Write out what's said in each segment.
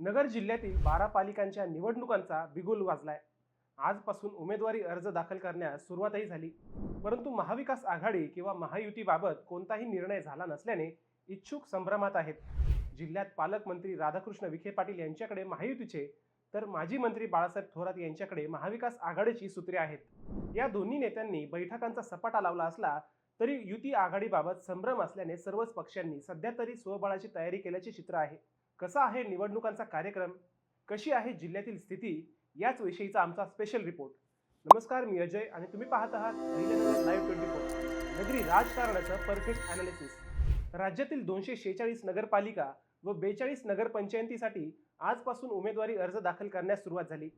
नगर जिल्ह्यातील बारा पालिकांच्या निवडणुकांचा बिगुल वाजलाय. आजपासून उमेदवारी अर्ज दाखल करण्यास सुरुवातही झाली. परंतु महाविकास आघाडी किंवा महायुतीबाबत कोणताही निर्णय झाला नसल्याने इच्छुक संभ्रमात आहेत. जिल्ह्यात पालकमंत्री राधाकृष्ण विखे पाटील यांच्याकडे महायुतीचे तर माजी मंत्री बाळासाहेब थोरात यांच्याकडे महाविकास आघाडीची सूत्रे आहेत. या दोन्ही नेत्यांनी बैठकांचा सपाटा लावला असला तरी युती आघाडीबाबत संभ्रम असल्याने सर्वच पक्षांनी सध्या तरी स्वबळाची तयारी केल्याचे चित्र आहे. कसा आहे निवडणुकांचा कार्यक्रम? कशी आहे जिल्ह्यातील स्थिती? याच विषयीचा आमचा स्पेशल रिपोर्ट नमस्कार मी अजय आणि तुम्ही पाहत आहात लाईव्ह ट्वेंटी फोर नगरी राजकारणाचं परफेक्ट अनालिसिस राज्यातील दोनशे शेहेचाळीस नगरपालिका व बेचाळीस नगरपंचायतीसाठी आजपासून उमेदवारी अर्ज दाखल करण्यास सुरुवात झाली.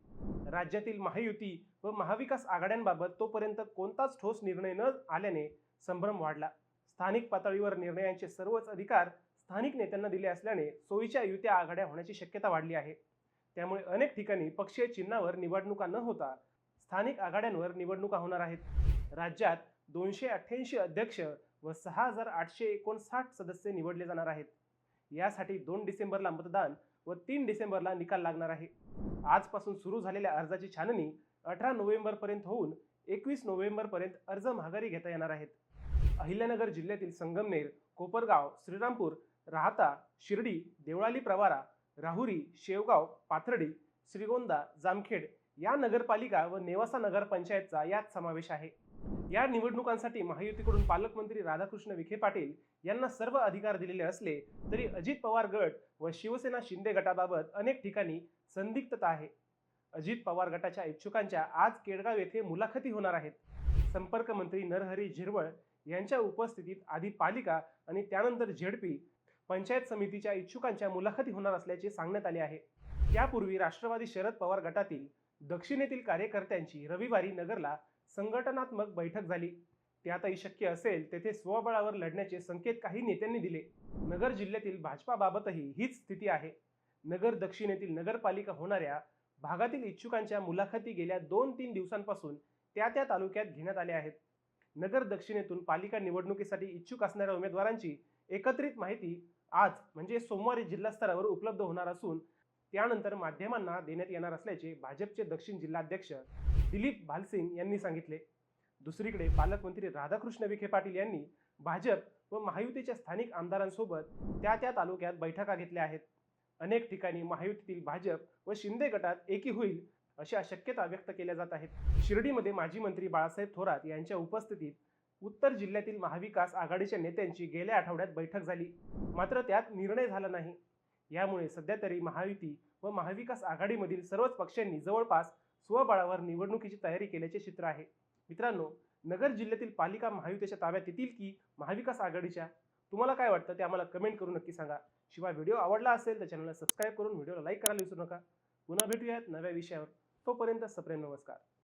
राज्यातील महायुती व महाविकास आघाड्यांबाबत तोपर्यंत कोणताच ठोस निर्णय न आल्याने संभ्रम वाढला. स्थानिक पातळीवर निर्णयांचे सर्वच अधिकार स्थानिक नेत्यांना दिले असल्याने सोयीच्या युत्या आघाड्या होण्याची शक्यता वाढली आहे. त्यामुळे अनेक ठिकाणी पक्षीय चिन्हावर निवडणुका न होता स्थानिक आघाड्यांवर निवडणुका होणार आहेत. राज्यात दोनशे अठ्ठ्याऐंशी अध्यक्ष व सहा हजार आठशे एकोणसाठ सदस्य निवडले जाणार आहेत. यासाठी दोन डिसेंबरला मतदान व तीन डिसेंबरला निकाल लागणार आहे. आजपासून सुरू झालेल्या अर्जाची छाननी अठरा नोव्हेंबरपर्यंत होऊन एकवीस नोव्हेंबरपर्यंत अर्ज माघारी घेता येणार आहेत. अहिल्यानगर जिल्ह्यातील संगमनेर कोपरगाव श्रीरामपूर राहता शिर्डी देवळाली प्रवारा राहुरी शेवगाव पाथर्डी श्रीगोंदा जामखेड या नगरपालिका व नेवासा नगरपंचायतचा यात समावेश आहे. या निवडणुकांसाठी महायुतीकडून पालकमंत्री राधाकृष्ण विखे पाटील यांना सर्व अधिकार दिलेले असले तरी अजित पवार गट व शिवसेना शिंदे गटाबाबत अनेक ठिकाणी संदिग्धता आहे. अजित पवार गटाच्या इच्छुकांच्या आज केडगाव येथे मुलाखती होणार आहेत. संपर्क मंत्री नरहरी झिरवळ यांच्या उपस्थितीत आधी पालिका आणि त्यानंतर झेडपी पंचायत समितीच्या इच्छुकांच्या मुलाखती होणार असल्याचे सांगण्यात आले आहे. यापूर्वी राष्ट्रवादी शरद पवार गटातील दक्षिणेतील कार्यकर्त्यांची रविवारी नगरला संघटनात्मक बैठक झाली. त्यातही शक्य असेल तेथे स्वबळावर लढण्याचे संकेत काही नेत्यांनी दिले. नगर जिल्ह्यातील भाजपाबाबतही हीच स्थिती आहे. नगर दक्षिणेतील नगरपालिका होणाऱ्या भागातील इच्छुकांच्या मुलाखती गेल्या दोन तीन दिवसांपासून त्या त्या तालुक्यात घेण्यात आल्या आहेत. नगर दक्षिणेतून पालिका निवडणुकीसाठी इच्छुक असणाऱ्या उमेदवारांची एकत्रित माहिती आज म्हणजे सोमवारी जिल्हा स्तरावर उपलब्ध होणार असून त्यानंतर माध्यमांना देण्यात येणार असल्याचे भाजपचे दक्षिण जिल्हाध्यक्ष दिलीप भालसिंग यांनी सांगितले. दुसरीकडे पालकमंत्री राधाकृष्ण विखे पाटील यांनी भाजप व महायुतीच्या स्थानिक आमदारांसोबत त्या त्या तालुक्यात बैठका घेतल्या आहेत. अनेक ठिकाणी महायुतीतील भाजप व शिंदे गटात एकी होईल अशा शक्यता व्यक्त केल्या जात आहेत. शिर्डीमध्ये माजी मंत्री बाळासाहेब थोरात यांच्या उपस्थितीत उत्तर जिल्ह्यातील महाविकास आघाडीच्या नेत्यांची गेल्या आठवड्यात बैठक झाली. मात्र त्यात निर्णय झाला नाही. यामुळे सध्या तरी महायुती व महाविकास आघाडीमधील सर्वच पक्षांनी जवळपास स्वबळावर निवडणुकीची तयारी केल्याचे चित्र आहे. मित्रांनो नगर जिल्ह्यातील पालिका महायुतीच्या ताब्यात येतील की महाविकास आघाडीच्या? तुम्हाला काय वाटतं ते आम्हाला कमेंट करून नक्की सांगा. शिवाय व्हिडिओ आवडला असेल तर चॅनलला सबस्क्राईब करून व्हिडिओला लाईक करायला विसरू नका. पुन्हा भेटूयात नव्या विषयावर. तोपर्यंत सप्रेम नमस्कार.